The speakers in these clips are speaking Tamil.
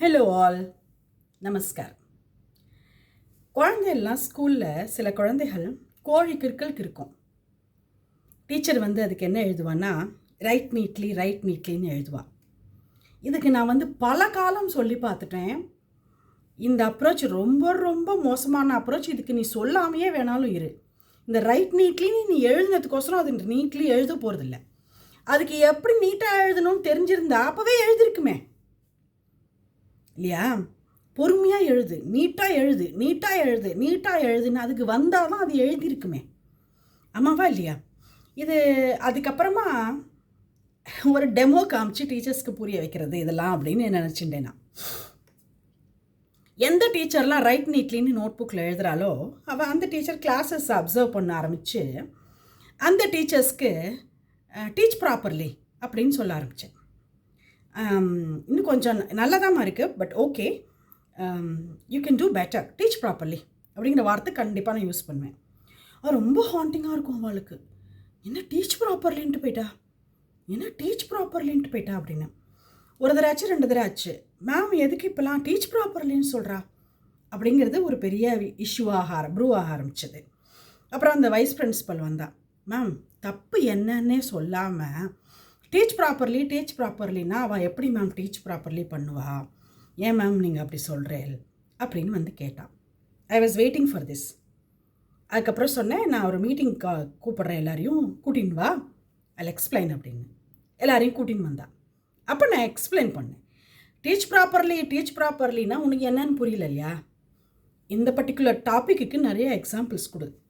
ஹலோ ஆல் நமஸ்கார் குழந்தையெல்லாம் ஸ்கூலில் சில குழந்தைகள் கோழி கிற்கள் இருக்கும் டீச்சர் வந்து அதுக்கு என்ன எழுதுவான்னா ரைட் நீட்லி ரைட் நீட்லின்னு எழுதுவா. இதுக்கு நான் வந்து பல காலம் சொல்லி பார்த்துட்டேன். இந்த அப்ரோச் ரொம்ப ரொம்ப மோசமான அப்ரோச் இதுக்கு நீ சொல்லாமையே வேணாலும் இரு. இந்த ரைட் நீட்லின்னு நீ எழுதுனதுக்கோசரம் அது நீட்லி எழுத போகிறதில்ல அதுக்கு எப்படி நீட்டாக எழுதணும்னு தெரிஞ்சிருந்தா அப்போவே எழுதிருக்குமே. இல்லையா? பொறுமையாக எழுது நீட்டாக எழுது நீட்டாக எழுது நீட்டாக எழுதுன்னு அதுக்கு வந்தால் தான் அது எழுதியிருக்குமே. ஆமாவா இல்லையா? இது அதுக்கப்புறமா ஒரு டெமோ காமிச்சு டீச்சர்ஸ்க்கு புரிய வைக்கிறது இதெல்லாம் அப்படின்னு நினச்சிட்டேன் நான். எந்த டீச்சர்லாம் ரைட் நீட்லின்னு நோட் புக்கில் எழுதுகிறாளோ அவள் அந்த டீச்சர் கிளாஸஸ் அப்சர்வ் பண்ண ஆரம்பித்து அந்த டீச்சர்ஸ்க்கு டீச் ப்ராப்பர்லி அப்படின்னு சொல்ல ஆரம்பித்தேன் இன்னும் கொஞ்சம் நல்லதாம்மா இருக்குது but okay you can do better teach properly அப்படிங்கிற வார்த்தை கண்டிப்பாக நான் யூஸ் பண்ணுவேன். அது ரொம்ப ஹாண்டிங்காக இருக்கும் அவளுக்கு. என்ன டீச் ப்ராப்பர்லின்ட்டு போயிட்டா? என்ன டீச் ப்ராப்பர்லின்ட்டு போயிட்டா அப்படின்னு. ஒரு தடவை ஆச்சு ரெண்டு தடவை ஆச்சு மேம் எதுக்கு இப்போலாம் டீச் ப்ராப்பர்லின்னு சொல்கிறா அப்படிங்கிறது ஒரு பெரிய இஷ்யூ ஆக ப்ரூவ் ஆக ஆரம்பிச்சது. அப்புறம் அந்த வைஸ் பிரின்ஸிபல் வந்தா மேம் தப்பு என்னன்னே சொல்லாமல் டீச் ப்ராப்பர்லி டீச் ப்ராப்பர்லின்னா அவள் எப்படி மேம் டீச் ப்ராப்பர்லி பண்ணுவா? ஏன் மேம் நீங்கள் அப்படி சொல்கிறேன் அப்படின்னு வந்து கேட்டான் I was waiting for this அதுக்கப்புறம் சொன்னேன் நான் ஒரு மீட்டிங் கா கூப்பிட்றேன் எல்லாரையும். கூட்டின்னு வா. ஐ எக்ஸ்பிளைன் அப்படின்னு. எல்லாரையும் கூட்டின்னு வந்தா. அப்போ நான் எக்ஸ்பிளைன் பண்ணேன். டீச் ப்ராப்பர்லி டீச் ப்ராப்பர்லின்னா உனக்கு என்னன்னு புரியல இல்லையா? இந்த பர்டிகுலர் டாப்பிக்கு நிறைய எக்ஸாம்பிள்ஸ் கொடு.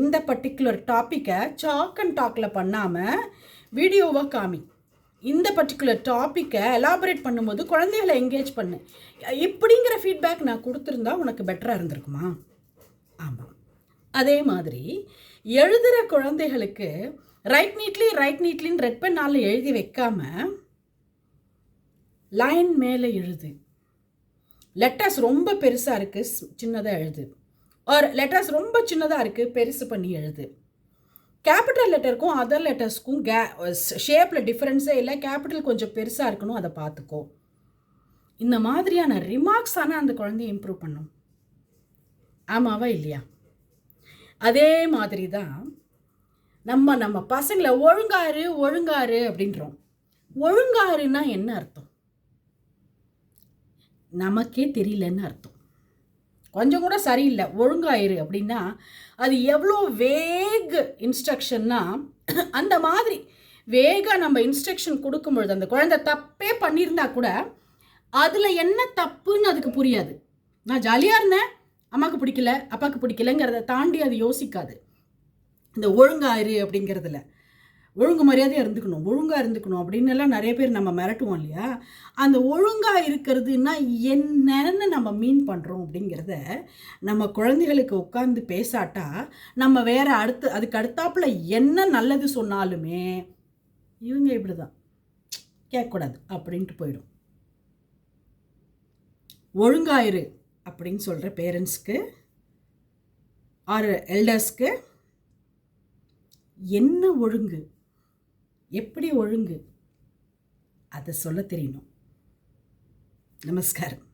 இந்த பர்டிகுலர் டாப்பிக்கை சாக் அண்ட் டாக்கில் பண்ணாமல் வீடியோவாக காமி. இந்த பர்டிகுலர் டாப்பிக்கை எலாபரேட் பண்ணும்போது குழந்தைகளை என்கேஜ் பண்ணு. இப்படிங்கிற ஃபீட்பேக் நான் கொடுத்துருந்தா உனக்கு பெட்டராக இருந்திருக்குமா? ஆமாம் அதே மாதிரி எழுதுகிற குழந்தைகளுக்கு ரைட் நீட்லி ரைட் நீட்லின்னு ரெட் பெண்ணால் எழுதி வைக்காம லைன் மேலே எழுது. லெட்டர்ஸ் ரொம்ப பெருசாக இருக்குது சின்னதாக எழுது. ஆர் லெட்டர்ஸ் ரொம்ப சின்னதாக இருக்குது பெருசு பண்ணி எழுது. கேபிட்டல் லெட்டருக்கும் அதர் லெட்டர்ஸ்க்கும் கே ஷேப்பில் டிஃப்ரென்ஸே இல்லை கேபிட்டல் கொஞ்சம் பெருசாக இருக்கணும் அதை பார்த்துக்கோ. இந்த மாதிரியான ரிமார்க்ஸ் ஆனால் அந்த குழந்தைய இம்ப்ரூவ் பண்ணும். ஆமாவா இல்லையா? அதே மாதிரி தான் நம்ம நம்ம பசங்களை ஒழுங்காரு ஒழுங்காரு அப்படின்றோம். ஒழுங்காருன்னா என்ன அர்த்தம்? நமக்கே தெரியலன்னு அர்த்தம். கொஞ்சம் கூட சரியில்லை ஒழுங்காயிரு அப்படின்னா அது எவ்வளோ வேக் இன்ஸ்ட்ரக்ஷன்னா அந்த மாதிரி வேக நம்ம இன்ஸ்ட்ரக்ஷன் கொடுக்கும்பொழுது அந்த குழந்தை தப்பே பண்ணியிருந்தா கூட அதில் என்ன தப்புன்னு அதுக்கு புரியாது. நான் ஜாலியாக இருந்தேன். அம்மாவுக்கு பிடிக்கல அப்பாவுக்கு பிடிக்கலங்கிறத தாண்டி அது யோசிக்காது. இந்த ஒழுங்காயிரு அப்படிங்கிறதுல. ஒழுங்கு மரியாதையாக இருந்துக்கணும் ஒழுங்காக இருந்துக்கணும் அப்படின்னு எல்லாம் நிறைய பேர் நம்ம மிரட்டுவோம் இல்லையா? அந்த ஒழுங்காக இருக்கிறதுனா என்னன்னு நம்ம மீன் பண்ணுறோம் அப்படிங்கிறத நம்ம குழந்தைகளுக்கு உட்காந்து பேசாட்டா நம்ம வேறு அடுத்து அதுக்கு அடுத்தாப்புல என்ன நல்லது சொன்னாலுமே இவங்க இப்படி தான் கேட்கக்கூடாது அப்படின்ட்டு போயிடும். ஒழுங்காயிரு அப்படின்னு சொல்கிற பேரண்ட்ஸ்க்கு ஆர் எல்டர்ஸ்க்கு என்ன ஒழுங்கு? எப்படி ஒழுங்கு? அதை சொல்ல தெரியணும். நமஸ்காரம்.